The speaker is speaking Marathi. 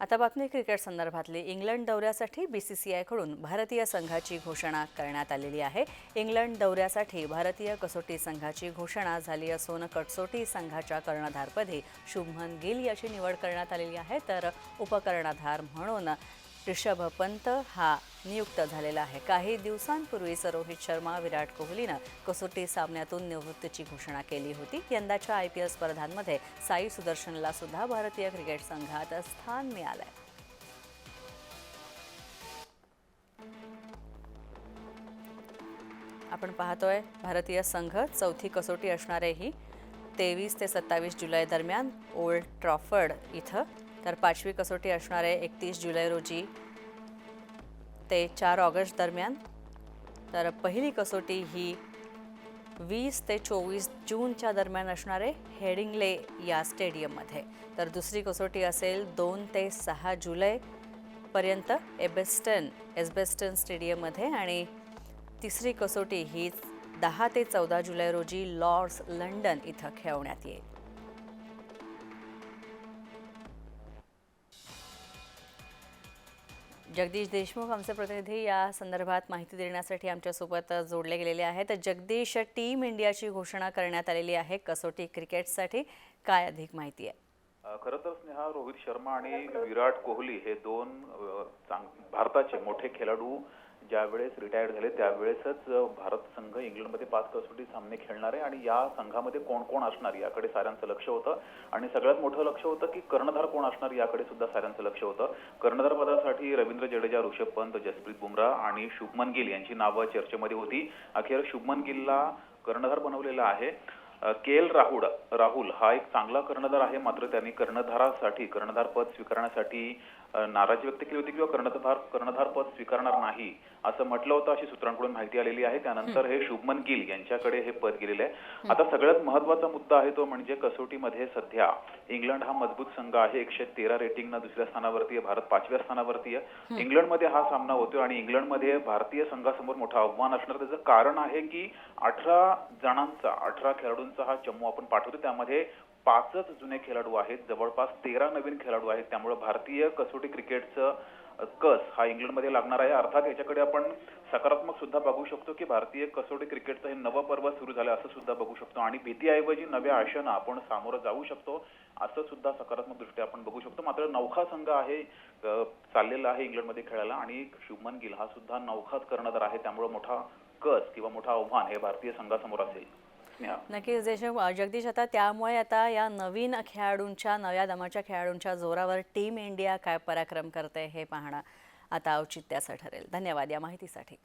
आता बातमी क्रिकेट संदर्भातली. इंग्लंड दौऱ्यासाठी बी सी सी आयकडून भारतीय संघाची घोषणा करण्यात आलेली आहे. इंग्लंड दौऱ्यासाठी भारतीय कसोटी संघाची घोषणा झाली असून कसोटी संघाच्या कर्णधारपदी शुभमन गिल याची निवड करण्यात आलेली आहे. तर उपकर्णधार म्हणून ऋषभ पंत हा नियुक्त झालेला आहे. काही दिवसांपूर्वीच रोहित शर्मा विराट कोहलीनं कसोटी सामन्यातून निवृत्तीची घोषणा केली होती. यंदाच्या आय पी एल स्पर्धांमध्ये साई सुदर्शनला सुद्धा भारतीय क्रिकेट संघात स्थान मिळालंय. आपण पाहतोय भारतीय संघ चौथी कसोटी असणारे ही तेवीस ते सत्तावीस जुलै दरम्यान ओल्ड ट्रॉफर्ड इथं तर पाचवी कसोटी असणारे एकतीस जुलै रोजी. ते चार ऑगस्ट दरम्यान. तर पहिली कसोटी ही वीस ते चोवीस जूनच्या दरम्यान असणारे हेडिंगले या स्टेडियममध्ये. तर दुसरी कसोटी असेल दोन ते सहा जुलैपर्यंत एबेस्टन एसबेस्टन स्टेडियममध्ये आणि तिसरी कसोटी ही दहा ते चौदा जुलै रोजी लॉर्ड्स लंडन इथं खेळवण्यात येईल. जगदीश देशमुख आमचे प्रतिनिधी या संदर्भात माहिती देण्यासाठी आमच्यासोबत जोडले गेलेले आहेत. जगदीश टीम इंडियाची घोषणा करण्यात आलेली आहे कसोटी क्रिकेटसाठी. काय अधिक माहिती आहे? खर खरं तर स्नेहा रोहित शर्मा आणि विराट कोहली हे दोन चांग- भारताचे मोठे खेळाडू ज्यावेळेस रिटायर्ड झाले त्यावेळेसच भारत संघ इंग्लंडमध्ये पाच कसोटी सामने खेळणार आहे. आणि या संघामध्ये कोण कोण असणार याकडे साऱ्यांचं लक्ष होतं. आणि सगळ्यात मोठं लक्ष होतं की कर्णधार कोण असणार याकडे सुद्धा साऱ्यांचं लक्ष होतं. कर्णधार पदासाठी रवींद्र जडेजा ऋषभ पंत जसप्रीत बुमराह आणि शुभमन गिल यांची नावं चर्चेमध्ये होती. अखेर शुभमन गिलला कर्णधार बनवलेला आहे. के एल राहुल राहुल हा एक चांगला कर्णधार आहे. मात्र त्यांनी कर्णधारासाठी कर्णधार पद स्वीकारण्यासाठी नाराजी व्यक्त केली होती किंवा कर्णधार कर्णधार पद स्वीकारणार नाही असं म्हटलं होतं अशी सूत्रांकडून माहिती आलेली आहे. त्यानंतर हे. शुभमन गिल यांच्याकडे हे पद गेलेलं आहे. आता सगळ्यात महत्त्वाचा मुद्दा आहे तो म्हणजे कसोटीमध्ये सध्या इंग्लंड हा मजबूत संघ आहे. एकशे तेरा रेटिंगनं दुसऱ्या स्थानावरती आहे. भारत पाचव्या स्थानावरती आहे. इंग्लंडमध्ये हा सामना होतोय आणि इंग्लंडमध्ये भारतीय संघासमोर मोठं आव्हान असणार त्याचं कारण आहे की अठरा जणांचा अठरा खेळाडूंचा हा चमू आपण पाठवतो. त्यामध्ये पाचच जुने खेळाडू आहेत. जवळपास तेरा नवीन खेळाडू आहेत. त्यामुळे भारतीय कसोटी क्रिकेटचं कस हा इंग्लंडमध्ये लागणार आहे. अर्थात याच्याकडे आपण सकारात्मक सुद्धा बघू शकतो की भारतीय कसोटी क्रिकेटचं हे नवं पर्व सुरू झालं असं सुद्धा बघू शकतो. आणि भीतीऐवजी नव्या आशेनं आपण सामोरं जाऊ शकतो असं सुद्धा सकारात्मक दृष्ट्या आपण बघू शकतो. मात्र नौखा संघ आहे चाललेला आहे इंग्लंडमध्ये खेळायला आणि शुभमन गिल हा सुद्धा नौखाच कर्णधार आहे. त्यामुळे मोठा कस किंवा मोठा आव्हान हे भारतीय संघासमोर असेल. नक्कीच देशमुख जगदीश आता त्यामुळे आता या नवीन खेळाडूंच्या नव्या दमाच्या खेळाडूंच्या जोरावर टीम इंडिया काय पराक्रम करते हे पाहणं आता औचित्याचं ठरेल. धन्यवाद या माहितीसाठी.